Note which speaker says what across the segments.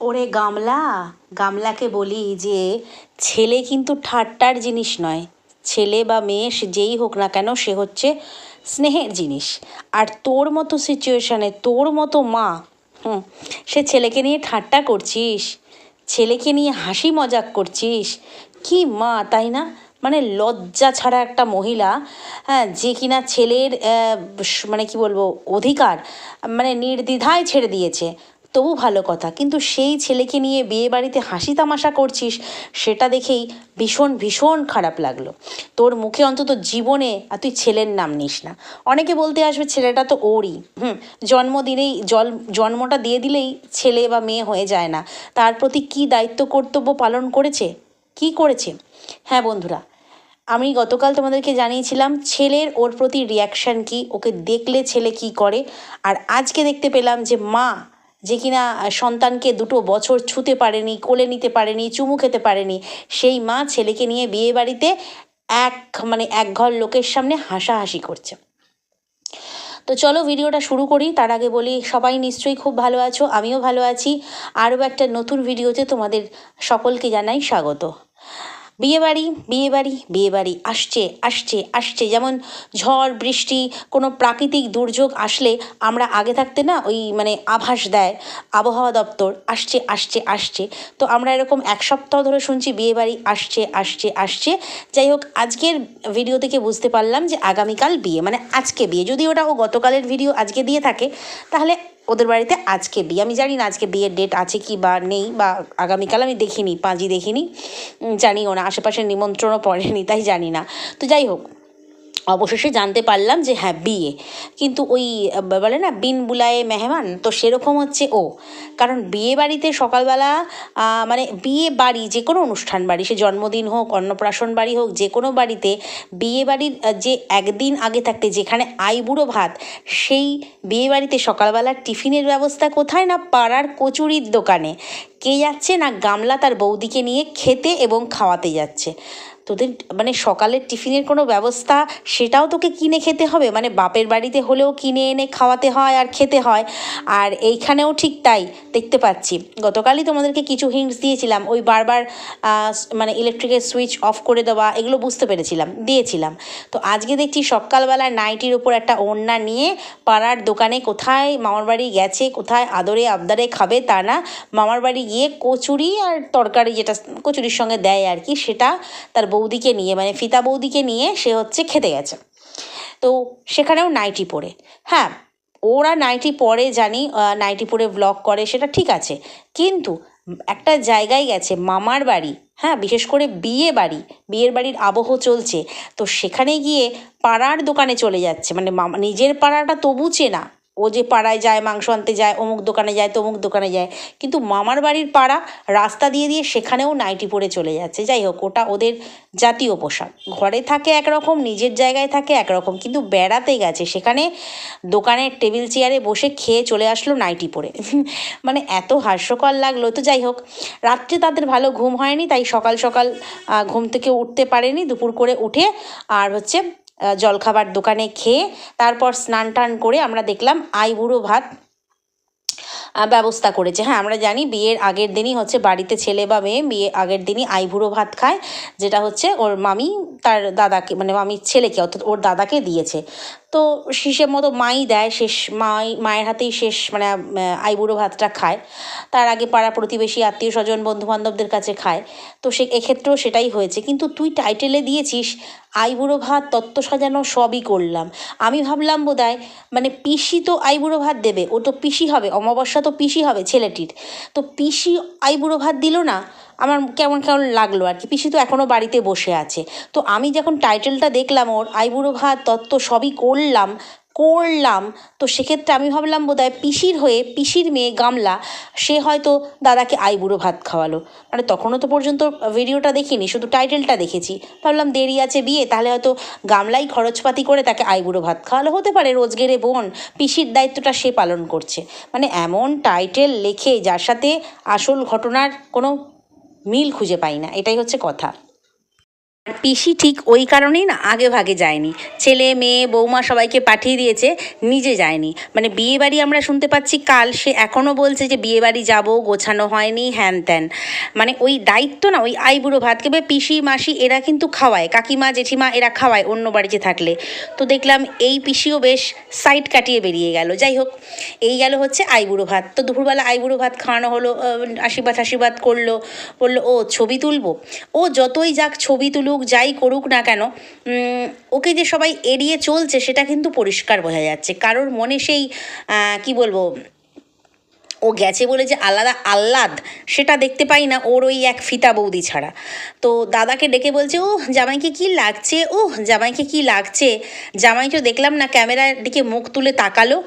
Speaker 1: ওরে গামলা, গামলাকে বলি যে, ছেলে কিন্তু ঠাট্টার জিনিস নয়। ছেলে বা মেয়ে সে যেই হোক না কেন, সে হচ্ছে স্নেহের জিনিস। আর তোর মতো সিচুয়েশানে তোর মতো মা, হুম, সে ছেলেকে নিয়ে ঠাট্টা করছিস, ছেলেকে নিয়ে হাসি মজাক করছিস, কি মা, তাই না? মানে লজ্জা ছাড়া একটা মহিলা হ্যাঁ যে কিনা ছেলের মানে কি বলব, অধিকার মানে নির্দ্বিধায় ছেড়ে দিয়েছে। তবু ভালো কথা, কিন্তু সেই ছেলেকে নিয়ে বিয়ে বাড়িতে হাসি তামাশা করছিস, সেটা দেখেই ভীষণ ভীষণ খারাপ লাগল। তোর মুখে অন্তত জীবনে আর তুই ছেলের নাম নিস না। অনেকে বলতে আসবে ছেলেটা তো ওরই, হুম, জন্মদিনেই, জল, জন্মটা দিয়ে দিলেই ছেলে বা মেয়ে হয়ে যায় না। তার প্রতি কী দায়িত্ব, কর্তব্য পালন করেছে? কি করেছে? হ্যাঁ বন্ধুরা, আমি গতকাল তোমাদেরকে জানিয়েছিলাম ছেলের ওর প্রতি রিয়াকশান কি, ওকে দেখলে ছেলে কি করে, আর আজকে দেখতে পেলাম যে মা যে কিনা সন্তানকে দুটো বছর ছুতে পারেনি, কোলে নিতে পারেনি, চুমু খেতে পারেনি, সেই মা ছেলেকে নিয়ে বিয়ে বাড়িতে এক মানে এক ঘর লোকের সামনে হাসাহাসি করছে। তো চলো ভিডিওটা শুরু করি, তার আগে বলি, সবাই নিশ্চয়ই খুব ভালো আছো, আমিও ভালো আছি। আরও একটা নতুন ভিডিওতে তোমাদের সকলকে জানাই স্বাগত। বিয়েবাড়ি বিয়েবাড়ি বিয়েবাড়ি আসছে আসছে আসছে। যেমন ঝড়, বৃষ্টি, কোনো প্রাকৃতিক দুর্যোগ আসলে আমরা আগে থাকতে না ওই মানে আভাস দেয়। আবহাওয়া দপ্তর আসছে আসছে আসছে। তো আমরা এরকম এক সপ্তাহ ধরে শুনছি বিয়েবাড়ি আসছে আসছে আসছে। যাই হোক, আজকের ভিডিও থেকে বুঝতে পারলাম যে আগামীকাল বিয়ে মানে আজকে বিয়ে। যদি ওটা ও গতকালের ভিডিও আজকে দিয়ে থাকে, তাহলে ওদের বাড়িতে আজকে বিয়ে। আমি জানি না আজকে বিয়ের ডেট আছে কি বা নেই বা আগামীকাল আমি দেখিনি পাঁজি দেখিনি। জানিও না, আশেপাশের নিমন্ত্রণও পড়েনি, তাই জানি না। তো যাই হোক অবশেষে জানতে পারলাম যে হ্যাঁ বিয়ে। কিন্তু ওই বলে না, বিন বুলায়ে মেহমান, তো সেরকম হচ্ছে ও। কারণ বিয়ে বাড়িতে সকালবেলা মানে বিয়ে বাড়ি, যে কোনো অনুষ্ঠান বাড়ি, সে জন্মদিন হোক, অন্নপ্রাশন বাড়ি হোক, যে কোনো বাড়িতে বিয়ে বাড়ির যে একদিন আগে থাকতে, যেখানে আইবুড়ো ভাত, সেই বিয়ে বাড়িতে সকালবেলা টিফিনের ব্যবস্থা কোথায় না পাড়ার কচুরির দোকানে? কে যাচ্ছে না গামলা তার বৌদিকে নিয়ে খেতে এবং খাওয়াতে যাচ্ছে? তোদের মানে সকালের টিফিনের কোনো ব্যবস্থা সেটাও তোকে কিনে খেতে হবে? মানে বাপের বাড়িতে হলেও কিনে এনে খাওয়াতে হয় আর খেতে হয়। আর এইখানেও ঠিক তাই, দেখতে পাচ্ছি। গতকালই তোমাদেরকে কিছু হিন্টস দিয়েছিলাম। ওই বারবার মানে ইলেকট্রিকের সুইচ অফ করে দেওয়া, এগুলো বুঝতে পেরেছিলাম, দিয়েছিলাম। তো আজকে দেখছি সকালবেলা নাইটির ওপর একটা ওড়না নিয়ে পাড়ার দোকানে কোথায় মামার বাড়ি গেছে, কোথায় আদরে আবদারে খাবে তা না, মামার বাড়ি গিয়ে কচুরি আর তরকারি যেটা কচুরির সঙ্গে দেয় আর কি, সেটা তার বৌদিকে নিয়ে মানে ফিতা বৌদিকে নিয়ে সে হচ্ছে খেতে গেছে। তো সেখানেও নাইটি পরে। হ্যাঁ ওরা নাইটি পরে জানি নাইটি পরে ব্লগ করে, সেটা ঠিক আছে। কিন্তু একটা জায়গায় গেছে, মামার বাড়ি হ্যাঁ বিশেষ করে বিয়ে বাড়ি, বিয়ের বাড়ির আবহ চলছে। তো সেখানে গিয়ে পাড়ার দোকানে চলে যাচ্ছে। মানে মামা, নিজের পাড়াটা তবু চেনা। ও যে পাড়ায় যায়, মাংস আনতে যায়, অমুক দোকানে যায়, তমুক দোকানে যায়। কিন্তু মামার বাড়ির পাড়া রাস্তা দিয়ে দিয়ে সেখানেও নাইটি পরে চলে যাচ্ছে। যাই হোক, ওটা ওদের জাতীয় পোশাক। ঘরে থাকে একরকম, নিজের জায়গায় থাকে একরকম। কিন্তু বেড়াতে গেছে। সেখানে দোকানের টেবিল চেয়ারে বসে খেয়ে চলে আসলো নাইটি পরে। মানে এত হাস্যকর লাগল। তো যাই হোক, রাত্রে তাদের ভালো ঘুম হয়নি। তাই সকাল সকাল ঘুম থেকে উঠতে পারেনি। দুপুর করে উঠে আর হচ্ছে জলখাবার দোকানে খেয়ে তারপর স্নান টান করে আমরা দেখলাম আইবুড়ো ভাত ব্যবস্থা করেছে। হ্যাঁ আমরা জানি বিয়ের আগের দিনই হচ্ছে বাড়িতে ছেলে বা মেয়ে বিয়ে আগের দিনই আইবুড়ো ভাত খায়, যেটা হচ্ছে ওর মামি তার দাদাকে মানে মামির ছেলেকে, অর্থাৎ ওর দাদাকে দিয়েছে। তো হিসেব মতো মাই দেয়, শেষ মাই, মায়ের হাতেই শেষ মানে আইবুড়ো ভাতটা খায়। তার আগে পাড়া প্রতিবেশী, আত্মীয় স্বজন বন্ধু বান্ধবদের কাছে খায়। তো সে, এক্ষেত্রেও সেটাই হয়েছে। কিন্তু তুই টাইটেলে দিয়েছিস আইবুড়ো ভাত, তত্ত্ব সাজানো সবই করলাম। আমি ভাবলাম বোধহয় মানে পিসি তো আইবুড়ো ভাত দেবে, ও তো পিসি হবে, অমাবস্যা তো পিসি হবে ছেলেটির। তো পিসি আইবুড়ো ভাত দিল না, আমার কেমন কেমন লাগল আর কি। পিসি তো এখনও বাড়িতে বসে আছে। তো আমি যখন টাইটেলটা দেখলাম ওর আইবুড়ো ভাত, তত্ত্ব সবই করলাম করলাম, তো সেক্ষেত্রে আমি ভাবলাম বোধহয় পিসির হয়ে, পিসির মেয়ে গামলা, সে হয়তো দাদাকে আইবুড়ো ভাত খাওয়ালো। মানে তখনও তো পর্যন্ত ভিডিওটা দেখিনি, শুধু টাইটেলটা দেখেছি। ভাবলাম দেরি আছে বিয়ে, তাহলে হয়তো গামলাই খরচপাতি করে তাকে আইবুড়ো ভাত খাওয়ালো। হতে পারে রোজগেরে বোন, পিসির দায়িত্বটা সে পালন করছে। মানে এমন টাইটেল লেখে যার সাথে আসল ঘটনার কোনো মিল খুঁজে পাই না, এটাই হচ্ছে কথা। পিসি ঠিক ওই কারণেই না আগে ভাগে যায়নি। ছেলে, মেয়ে, বৌমা সবাইকে পাঠিয়ে দিয়েছে, নিজে যায়নি। মানে বিয়ে বাড়ি আমরা শুনতে পাচ্ছি কাল, সে এখনও বলছে যে বিয়ে বাড়ি যাব, গোছানো হয়নি, হ্যান ত্যান। মানে ওই দায়িত্ব না, ওই আইবুড়ো ভাত কেবে পিসি, মাসি এরা কিন্তু খাওয়ায়, কাকিমা, জেঠিমা এরা খাওয়ায় অন্য বাড়িতে থাকলে। তো দেখলাম এই পিসিও বেশ সাইড কাটিয়ে বেরিয়ে গেল। যাই হোক, এই গেল হচ্ছে আইবুড়ো ভাত। তো দুপুরবেলা আইবুড়ো ভাত খাওয়ানো হলো আশীর্বাদ আশীর্বাদ করল, বলল, ও ছবি তুলবো? ও যতই যাক ছবি তুলুক যাই করুক না কেন ওকে যে সবাই এড়িয়ে চলছে সেটা কিন্তু পরিষ্কার বোঝা যাচ্ছে। কারোর মনে সেই কি বলব, ও গেছে বলে যে আলাদা আহ্লাদ, সেটা দেখতে পাই না ওর ওই এক ফিতা বৌদি ছাড়া। তো দাদাকে ডেকে বলছে ও জামাইকে কি লাগছে? ও জামাইকে কি লাগছে? জামাইকে দেখলাম না, ক্যামেরার দিকে মুখ তুলে তাকালো।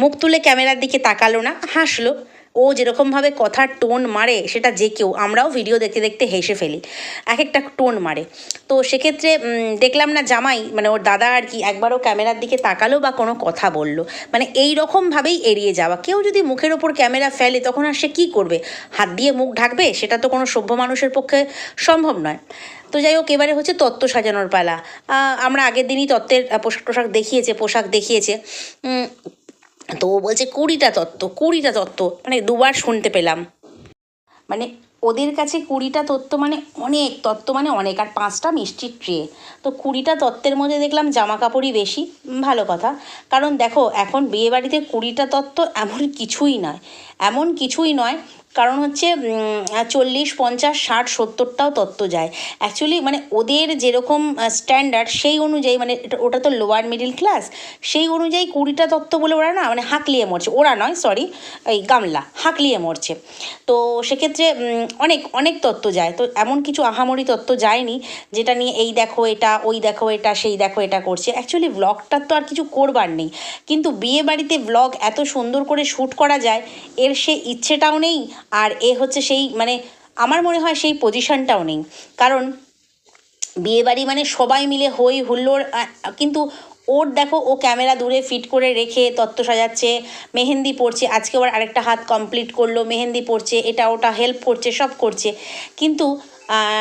Speaker 1: মুখ তুলে ক্যামেরার দিকে তাকালো না, হাসলো। ও যেরকমভাবে কথার টোন মারে, সেটা যে কেউ। আমরাও ভিডিও দেখতে দেখতে হেসে ফেলি। এক একটা টোন মারে। তো সেক্ষেত্রে দেখলাম না জামাই মানে ওর দাদা আর কি একবারও ক্যামেরার দিকে তাকালো বা কোনো কথা বলল। মানে এই রকমভাবেই এড়িয়ে যাওয়া। কেউ যদি মুখের ওপর ক্যামেরা ফেলে, তখন আর সে কী করবে? হাত দিয়ে মুখ ঢাকবে? সেটা তো কোনো সভ্য মানুষের পক্ষে সম্ভব নয়। তো যাই হোক, এবারে হচ্ছে তত্ত্ব সাজানোর পালা। আমরা আগের দিনই তত্ত্বের পোশাক টোশাক দেখিয়েছে, পোশাক দেখিয়েছে। তো ও বলছে, কুড়িটা তত্ত্ব কুড়িটা তত্ত্ব মানে দুবার শুনতে পেলাম। মানে ওদের কাছে কুড়িটা তত্ত্ব মানে অনেক, তত্ত্ব মানে অনেক, আর পাঁচটা মিষ্টির ট্রে। তো কুড়িটা তত্ত্বের মধ্যে দেখলাম জামা কাপড়ই বেশি ভালো কথা। কারণ দেখো, এখন বিয়েবাড়িতে কুড়িটা তত্ত্ব এমন কিছুই নয়। এমন কিছুই নয় কারণ হচ্ছে চল্লিশ, পঞ্চাশ, ষাট, সত্তরটাও তত্ত্ব যায়। অ্যাকচুয়ালি মানে ওদের যেরকম স্ট্যান্ডার্ড সেই অনুযায়ী মানে ওটা তো লোয়ার মিডিল ক্লাস সেই অনুযায়ী কুড়িটা তত্ত্ব বলে ওরা না মানে হাঁকলিয়ে মরছে। ওরা নয় সরি এই গামলা, হাঁকলিয়ে মরছে। তো সেক্ষেত্রে অনেক অনেক তত্ত্ব যায়। তো এমন কিছু আহামরি তত্ত্ব যায়নি, যেটা নিয়ে এই দেখো এটা, ওই দেখো এটা, সেই দেখো এটা করছে। অ্যাকচুয়ালি ব্লগটার তো আর কিছু করবার নেই। কিন্তু বিয়ে বাড়িতে ব্লগ এত সুন্দর করে শ্যুট করা যায়, এর সে ইচ্ছেটাও নেই আর এ হচ্ছে সেই মানে আমার মনে হয় সেই পজিশনটাও নেই। কারণ বিয়েবাড়ি মানে সবাই মিলে হই হুল্লোড় কিন্তু ওর দেখো, ও ক্যামেরা দূরে ফিট করে রেখে তত্ত্ব সাজাচ্ছে, মেহেন্দি পড়ছে আজকে ওর আরেকটা হাত কমপ্লিট করল, মেহেন্দি পড়ছে এটা ওটা হেল্প করছে, সব করছে। কিন্তু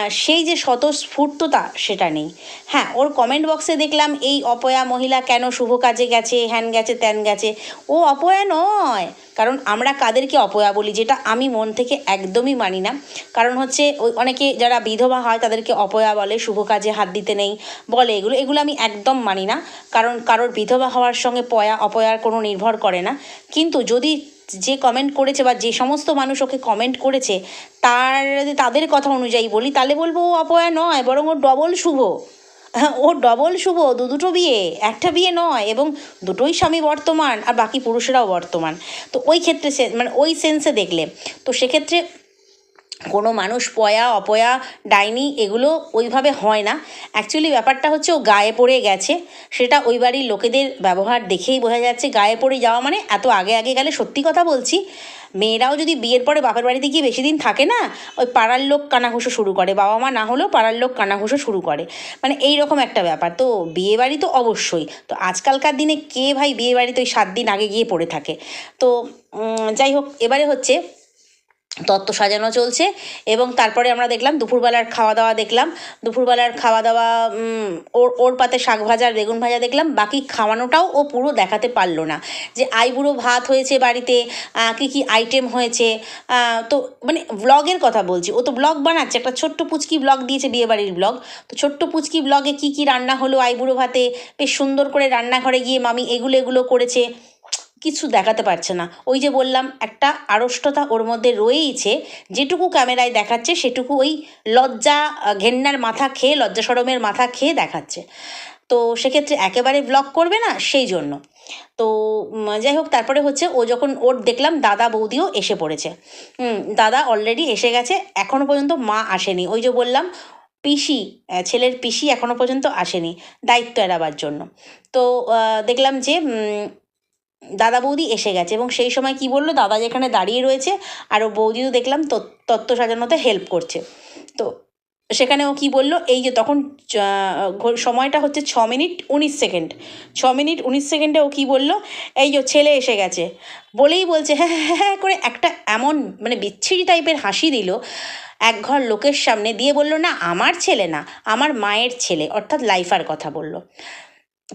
Speaker 1: সেই যে স্বতঃস্ফূর্ততা, সেটা নেই। হ্যাঁ ওর কমেন্ট বক্সে দেখলাম, এই অপয়া মহিলা কেন শুভ কাজে গেছে? হ্যান গেছে, ত্যান গেছে? ও অপয়া নয়। কারণ আমরা কাদেরকে অপয়া বলি, যেটা আমি মন থেকে একদমই মানি না। কারণ হচ্ছে, ওই অনেকে যারা বিধবা হয়, তাদেরকে অপয়া বলে, শুভ কাজে হাত দিতে নেই বলে এগুলো। এগুলো আমি একদম মানি না। কারণ কারোর বিধবা হওয়ার সঙ্গে পয়া, অপয়ার কোনো নির্ভর করে না। কিন্তু যদি যে কমেন্ট করেছে বা যে সমস্ত মানুষ ওকে কমেন্ট করেছে, তার তাদের কথা অনুযায়ী বলি, তাহলে বলব ও অপয়া নয়, বরং ও ডবল শুভ। ও ডবল শুভ, দু দুটো বিয়ে, একটা বিয়ে নয়, এবং দুটোই স্বামী বর্তমান, আর বাকি পুরুষেরাও বর্তমান। তো ওই ক্ষেত্রে মানে ওই সেন্সে দেখলে। তো সেক্ষেত্রে কোনো মানুষ পয়া, অপয়া, ডাইনি এগুলো ওইভাবে হয় না। অ্যাকচুয়ালি ব্যাপারটা হচ্ছে ও গায়ে পড়ে গেছে। সেটা ওই বাড়ির লোকেদের ব্যবহার দেখেই বোঝা যাচ্ছে। গায়ে পড়ে যাওয়া মানে এত আগে আগে গেলে সত্যি কথা বলছি, মেয়েরাও যদি বিয়ের পরে বাপের বাড়িতে গিয়ে বেশি দিন থাকে না, ওই পাড়ার লোক কানাঘুষো শুরু করে। বাবা মা না হলেও পাড়ার লোক কানাঘুষো শুরু করে। মানে এই রকম একটা ব্যাপার। তো বিয়ে বাড়ি তো অবশ্যই। তো আজকালকার দিনে কে ভাই বিয়ে বাড়িতে ওই সাত দিন আগে গিয়ে পড়ে থাকে? তো যাই হোক, এবারে হচ্ছে তত্ত্ব সাজানো চলছে এবং তারপরে আমরা দেখলাম দুপুরবেলার খাওয়া দাওয়া দেখলাম। দুপুরবেলার খাওয়া দাওয়া ওর ওর পাতে শাক ভাজা আর বেগুন ভাজা দেখলাম। বাকি খাওয়ানোটাও ও পুরো দেখাতে পারল না যে আইবুড়ো ভাত হয়েছে বাড়িতে কী কী আইটেম হয়েছে তো মানে ব্লগের কথা বলছি। ও তো ব্লগ বানাচ্ছে, একটা ছোট্ট পুচকি ব্লগ দিয়েছে বিয়েবাড়ির ব্লগ তো ছোট্ট পুচকি ব্লগে কী কী রান্না হলো আইবুড়ো ভাতে? বেশ সুন্দর করে রান্নাঘরে গিয়ে মামি এগুলো এগুলো করেছে। কিছু দেখাতে পারছে না। ওই যে বললাম, একটা আড়ষ্টতা ওর মধ্যে রয়েইছে, যেটুকু ক্যামেরায় দেখাচ্ছে, সেটুকু ওই লজ্জা ঘেন্নার মাথা খেয়ে, লজ্জা সরমের মাথা খেয়ে দেখাচ্ছে। তো সেক্ষেত্রে একেবারে ব্লগ করবে না, সেই জন্য। তো যাই হোক, তারপরে হচ্ছে ও যখন ওর দেখলাম, দাদা বৌদিও এসে পড়েছে। দাদা অলরেডি এসে গেছে এখনও পর্যন্ত মা আসেনি। ওই যে বললাম, পিসি ছেলের পিসি এখনও পর্যন্ত আসেনি, দায়িত্ব এড়াবার জন্য। তো দেখলাম যে দাদা বৌদি এসে গেছে এবং সেই সময় কি বলল? দাদা যেখানে দাঁড়িয়ে রয়েছে আর ও বৌদিও দেখলাম তত- তত্ত্ব সাজানোতে হেল্প করছে। তো সেখানে ও কী বলল? এই যে তখন সময়টা হচ্ছে ছ মিনিট উনিশ সেকেন্ড। ছ মিনিট উনিশ সেকেন্ডে ও কী বলল? এই যে ছেলে এসে গেছে। বলেই বলছে হ্যাঁ হ্যাঁ হ্যাঁ করে একটা এমন মানে বিচ্ছিরি টাইপের হাসি দিল এক ঘর লোকের সামনে দিয়ে বলল, না, আমার ছেলে না, আমার মায়ের ছেলে। অর্থাৎ লাইফার কথা বলল।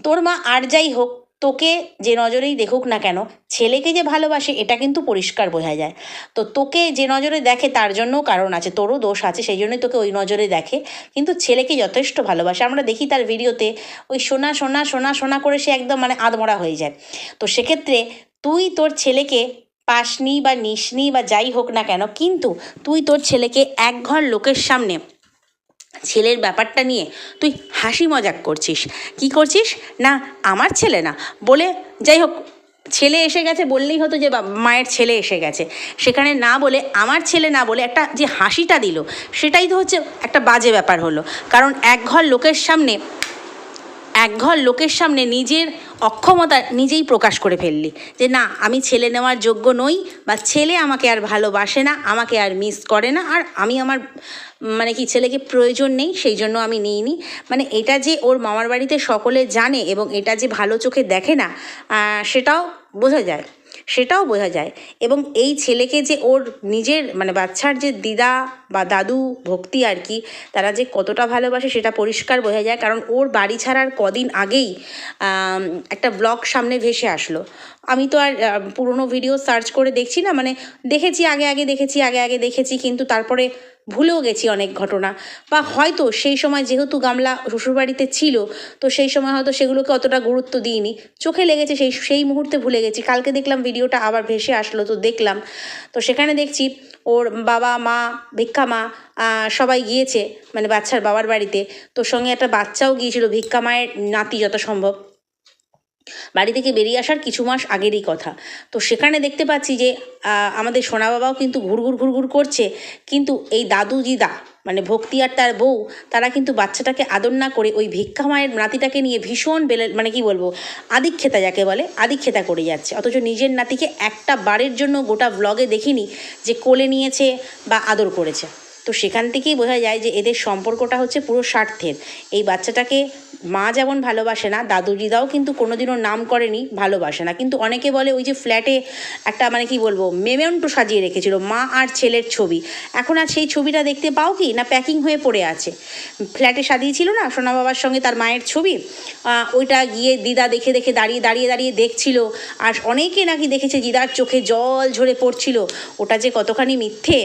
Speaker 1: তোর মা আর যাই হোক তোকে যে নজরেই দেখুক না কেন, ছেলেকে যে ভালোবাসে, এটা কিন্তু পরিষ্কার বোঝা যায়। তো তোকে যে নজরে দেখে, তার জন্যও কারণ আছে, তোরও দোষ আছে, সেই জন্যই তোকে ওই নজরে দেখে। কিন্তু ছেলেকে যথেষ্ট ভালোবাসে। আমরা দেখি তার ভিডিওতে, ওই সোনা সোনা সোনা সোনা করে সে একদম মানে আধমরা হয়ে যায়। তো সেক্ষেত্রে তুই তোর ছেলেকে পাসনি বা নিসনি বা যাই হোক না কেন, কিন্তু তুই তোর ছেলেকে এক ঘর লোকের সামনে ছেলের ব্যাপারটা নিয়ে তুই হাসি মজাক করছিস। কি করছিস? না, আমার ছেলে না। বলে, যাই হোক, ছেলে এসে গেছে বললেই হতো যে মায়ের ছেলে এসে গেছে। সেখানে না বলে, আমার ছেলে না বলে একটা যে হাসিটা দিল, সেটাই তো হচ্ছে একটা বাজে ব্যাপার হলো। কারণ একঘর লোকের সামনে একঘর লোকের সামনে নিজের অক্ষমতা নিজেই প্রকাশ করে ফেললি। যে না, আমি ছেলে নেওয়ার যোগ্য নই বা ছেলে আমাকে আর ভালোবাসে না, আমাকে আর মিস করে না, আর আমি আমার মানে কি, ছেলেকে প্রয়োজন নেই, সেই জন্য আমি নিইনি। মানে এটা যে ওর মামার বাড়িতে সকলে জানে এবং এটা যে ভালো চোখে দেখে না সেটাও বোঝা যায়। সেটাও বোঝা যায়। এবং এই ছেলেকে যে ওর নিজের মানে বাচ্চার যে দিদা বা দাদু ভক্তি আর কি, তারা যে কতটা ভালোবাসে সেটা পরিষ্কার বোঝা যায়। কারণ ওর বাড়ি ছাড়ার কদিন আগেই একটা ব্লগ সামনে ভেসে আসলো। আমি তো আর পুরনো ভিডিও সার্চ করে দেখছি না মানে দেখেছি আগে আগে দেখেছি, আগে আগে দেখেছি, কিন্তু তারপরে ভুলেও গেছি অনেক ঘটনা। বা হয়তো সেই সময় যেহেতু গামলা শ্বশুরবাড়িতে ছিল, তো সেই সময় হয়তো সেগুলোকে অতটা গুরুত্ব দিইনি। চোখে লেগেছে সেই সেই মুহূর্তে ভুলে গেছি। কালকে দেখলাম ভিডিওটা আবার ভেসে আসলো, তো দেখলাম। তো সেখানে দেখছি ওর বাবা, মা, ভিক্ষা মা সবাই গিয়েছে মানে বাচ্চার বাবার বাড়িতে। তোর সঙ্গে একটা বাচ্চাও গিয়েছিল, ভিক্ষা মায়ের নাতি যত সম্ভব। বাড়ি থেকে বেরিয়ে আসার কিছু মাস আগেরই কথা। তো সেখানে দেখতে পাচ্ছি যে আমাদের সোনা বাবাও কিন্তু ঘুরঘুর ঘুরঘুর করছে। কিন্তু এই দাদু দিদা মানে ভক্তি আর তার বউ, তারা কিন্তু বাচ্চাটাকে আদর না করে ওই ভিক্ষা মায়ের নাতিটাকে নিয়ে ভীষণ বেলে মানে কি বলব, আদিক্ষেতা যাকে বলে, আদিক্ষেতা করে যাচ্ছে। অথচ নিজের নাতিকে একটা বারের জন্য গোটা ব্লগে দেখিনি যে কোলে নিয়েছে বা আদর করেছে। তো সেখান থেকেই বোঝা যায় যে এদের সম্পর্কটা হচ্ছে পুরো স্বার্থের। এই বাচ্চাটাকে মা যেমন ভালোবাসে না দাদু দিদাও কিন্তু কোনোদিনও নাম করেনি, ভালোবাসে না। কিন্তু অনেকে বলে ওই যে ফ্ল্যাটে একটা মানে কি বলব, মেমেন্টো সাজিয়ে রেখেছিল, মা আর ছেলের ছবি। এখন আর সেই ছবিটা দেখতে পাও কি না প্যাকিং হয়ে পড়ে আছে? ফ্ল্যাটে সাজিয়েছিল না সোনা বাবার সঙ্গে তার মায়ের ছবি? ওইটা গিয়ে দিদা দেখে দেখে দাঁড়িয়ে দাঁড়িয়ে দাঁড়িয়ে দেখছিল। আর অনেকে নাকি দেখেছে দিদার চোখে জল ঝরে পড়ছিল। ওটা যে কতখানি মিথ্যে।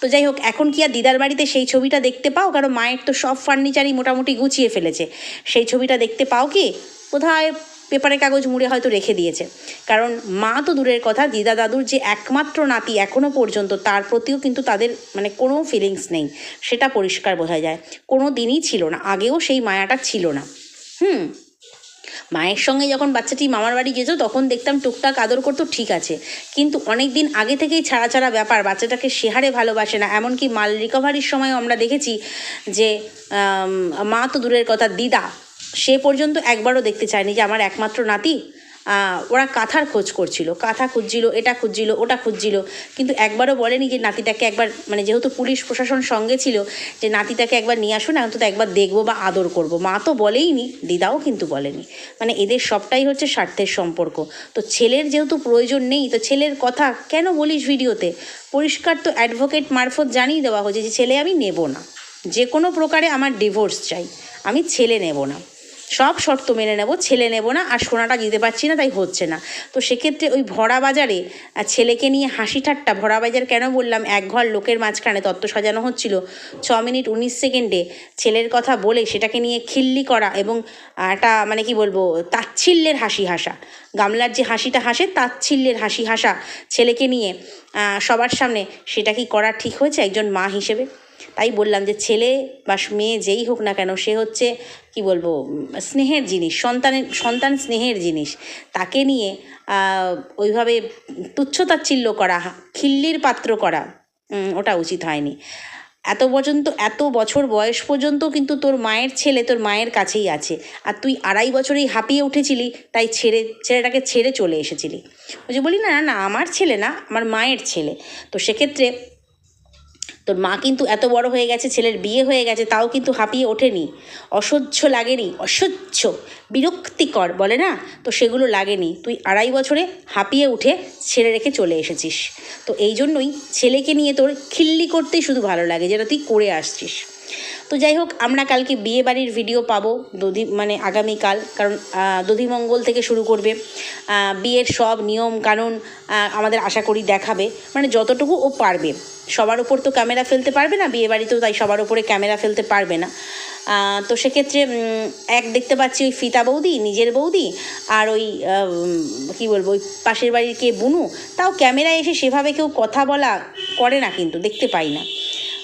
Speaker 1: তো যাই হোক, এখন কি আর দিদার বাড়িতে সেই ছবিটা দেখতে পাও? কারণ মায়ের তো সব ফার্নিচারই মোটামুটি গুছিয়ে ফেলেছে। সেই ছবিটা দেখতে পাও কি? কোথায় পেপারের কাগজ মুড়ে হয়তো রেখে দিয়েছে। কারণ মা তো দূরের কথা, দিদা দাদুর যে একমাত্র নাতি এখনও পর্যন্ত, তার প্রতিও কিন্তু তাদের মানে কোনো ফিলিংস নেই। সেটা পরিষ্কার বোঝা যায়। কোনো দিনই ছিল না। আগেও সেই মায়াটা ছিল না। হুম। মায়ের সঙ্গে যখন বাচ্চাটি মামার বাড়ি যেত, তখন দেখতাম টুকটাক আদর করতো, ঠিক আছে। কিন্তু অনেক দিন আগে থেকেই ছাড়া ছাড়া ব্যাপার, বাচ্চাটাকে সেহারে ভালোবাসে না। এমনকি মাল রিকভারির সময়ও আমরা দেখেছি যে মা তো দূরের কথা, দিদা, সে পর্যন্ত একবারও দেখতে চায়নি যে আমার একমাত্র নাতি। ওরা কাঁথার খোঁজ করছিল। কাঁথা খুঁজছিল, এটা খুঁজছিল, ওটা খুঁজছিল। কিন্তু একবারও বলেনি যে নাতিটাকে একবার মানে যেহেতু পুলিশ প্রশাসন সঙ্গে ছিল, যে নাতিটাকে একবার নিয়ে আসুন অন্তত একবার দেখব বা আদর করব। মা তো বলেইনি, দিদাও কিন্তু বলেনি। মানে এদের সবটাই হচ্ছে স্বার্থের সম্পর্ক। তো ছেলের যেহেতু প্রয়োজন নেই, তো ছেলের কথা কেন বলিস ভিডিওতে? পরিষ্কার তো অ্যাডভোকেট মারফত জানিয়ে দেওয়া হয়েছে যে ছেলে আমি নেব না। যে কোনো প্রকারে আমার ডিভোর্স চাই। আমি ছেলে নেব না। সব শর্ত মেনে নেব, ছেলে নেব না, আর সোনাটা দিতে পারছি না, তাই হচ্ছে না। তো সেক্ষেত্রে ওই ভরা বাজারে ছেলেকে নিয়ে হাসি ঠাট্টা, ভরা বাজার কেন বললাম? এক ঘর লোকের মাঝখানে তত্ত্ব সাজানো হচ্ছিল। ছ মিনিট উনিশ সেকেন্ডে ছেলের কথা বলে সেটাকে নিয়ে খিল্লি করা এবং একটা মানে কি বলব, তাচ্ছিল্যের হাসি হাসা। গামলার যে হাসিটা হাসে, তাচ্ছিল্যের হাসি হাসা ছেলেকে নিয়ে সবার সামনে সেটা কি করা ঠিক হয়েছে একজন মা হিসেবে? তাই বললাম যে ছেলে বা মেয়ে যেই হোক না কেন, সে হচ্ছে, কি বলব, স্নেহের জিনিস, সন্তানের, সন্তান স্নেহের জিনিস। তাকে নিয়ে ওইভাবে তুচ্ছতাচ্ছিল্য করা, খিল্লির পাত্র করা ওটা উচিত হয়নি। এত পর্যন্ত, এত বছর বয়স পর্যন্ত কিন্তু তোর মায়ের ছেলে তোর মায়ের কাছেই আছে। আর তুই আড়াই বছরেই হাঁপিয়ে উঠেছিলি, তাই ছেড়ে, ছেলেটাকে ছেড়ে চলে এসেছিলি। ওই যে বলি না না, আমার ছেলে না, আমার মায়ের ছেলে। তো সেক্ষেত্রে তোর মা কিন্তু এত বড় হয়ে গেছে, ছেলের বিয়ে হয়ে গেছে, তাও কিন্তু হাঁপিয়ে ওঠেনি। অসহ্য লাগেনি, অসহ্য। বিরক্তিকর, বলে না? তো সেগুলো লাগেনি। তুই আড়াই বছরে হাঁপিয়ে উঠে ছেড়ে রেখে চলে এসেছিস। তো এই জন্যই ছেলেকে নিয়ে তোর খিল্লি করতেই শুধু ভালো লাগে, যেটা তুই করে আসছিস। তো যাই হোক, আমরা কালকে বিয়ে বাড়ির ভিডিও পাবো দধি মানে আগামীকাল, কারণ দধিমঙ্গল থেকে শুরু করবে। বিয়ের সব নিয়ম কানুন আমাদের আশা করি দেখাবে। মানে যতটুকু ও পারবে। সবার ওপর তো ক্যামেরা ফেলতে পারবে না, বিয়ে বাড়িতেও তাই সবার ওপরে ক্যামেরা ফেলতে পারবে না। তো সেক্ষেত্রে এক দেখতে পাচ্ছি ওই ফিতা বৌদি, নিজের বৌদি, আর ওই কী বলব, ওই পাশের বাড়ির কে বুনু, তাও ক্যামেরায় এসে সেভাবে কেউ কথা বলা করে না কিন্তু, দেখতে পাই না।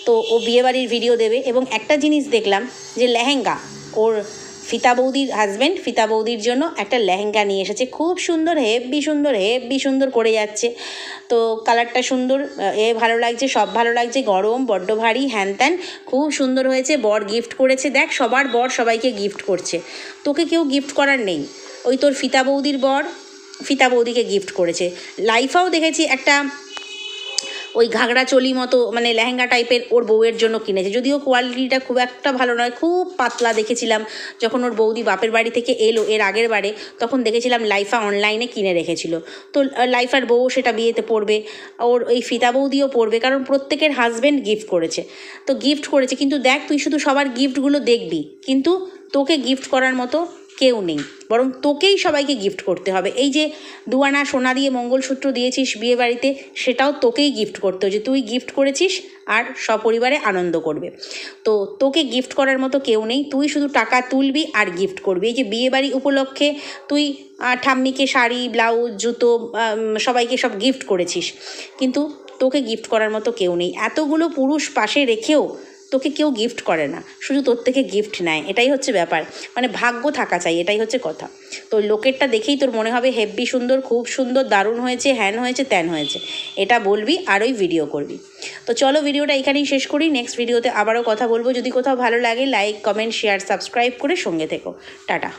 Speaker 1: তো ও বিয়েবাড়ির ভিডিও দেবে, এবং একটা জিনিস দেখলাম যে লেহেঙ্গা, ওর ফিতা বৌদির হাজব্যান্ড ফিতা বৌদির জন্য একটা লেহেঙ্গা নিয়ে এসেছে। খুব সুন্দর হেব্বি সুন্দর হেব্বি সুন্দর করে যাচ্ছে। তো কালারটা সুন্দর এ ভালো লাগছে, সব ভালো লাগছে। গরম, বড্ড ভারী, হ্যান ত্যান। খুব সুন্দর হয়েছে, বর গিফট করেছে। দেখ, সবার বর সবাইকে গিফট করছে। তোকে কেউ গিফট করার নেই। ওই তোর ফিতা বৌদির বর ফিতা বৌদিকে গিফট করেছে। লাইফাও দেখেছি একটা ওই চলি মতো মানে লেহেঙ্গা টাইপের ওর বউয়ের জন্য কিনেছে। যদিও কোয়ালিটিটা খুব একটা ভালো নয়, খুব পাতলা দেখেছিলাম। যখন ওর বৌদি বাপের বাড়ি থেকে এলো, এর আগের বারে, তখন দেখেছিলাম লাইফা অনলাইনে কিনে রেখেছিল। তো লাইফার বউ সেটা বিয়েতে পড়বে ওর ওই ফিতা বৌদিও পড়বে কারণ প্রত্যেকের হাজব্যান্ড গিফট করেছে। তো গিফট করেছে, কিন্তু দেখ তুই শুধু সবার গিফটগুলো দেখবি, কিন্তু তোকে গিফট করার মতো কেউ নেই। বরং তোকেই সবাইকে গিফট করতে হবে। এই যে দুয়ানা, সোনা দিয়ে মঙ্গলসূত্র দিয়েছিস বিয়ে বাড়িতে, সেটাও তোকেই গিফট করতে হচ্ছে তুই গিফট করেছিস আর সপরিবারে আনন্দ করবে। তো তোকে গিফট করার মতো কেউ নেই। তুই শুধু টাকা তুলবি আর গিফট করবি। এই যে বিয়ে বাড়ি উপলক্ষে তুই ঠাম্মিকে শাড়ি, ব্লাউজ, জুতো সবাইকে সব গিফট করেছিস। কিন্তু তোকে গিফট করার মতো কেউ নেই। এতগুলো পুরুষ পাশে রেখেও তোকে কেউ গিফট করে না। শুধু তোর থেকে গিফট নেয়। এটাই হচ্ছে ব্যাপার। মানে ভাগ্য থাকা চাই, এটাই হচ্ছে কথা। তো লোকেরটা দেখেই তোর মনে হবে, হেব্বি সুন্দর, খুব সুন্দর, দারুণ হয়েছে, হ্যান হয়েছে, ত্যান হয়েছে। এটা বলবি আর ওই ভিডিও করবি। তো চলো ভিডিওটা এখানেই শেষ করি। নেক্সট ভিডিওতে আবারও কথা বলব। যদি কোথাও ভালো লাগে লাইক কমেন্ট শেয়ার সাবস্ক্রাইব করে সঙ্গে থেকো। টাটা।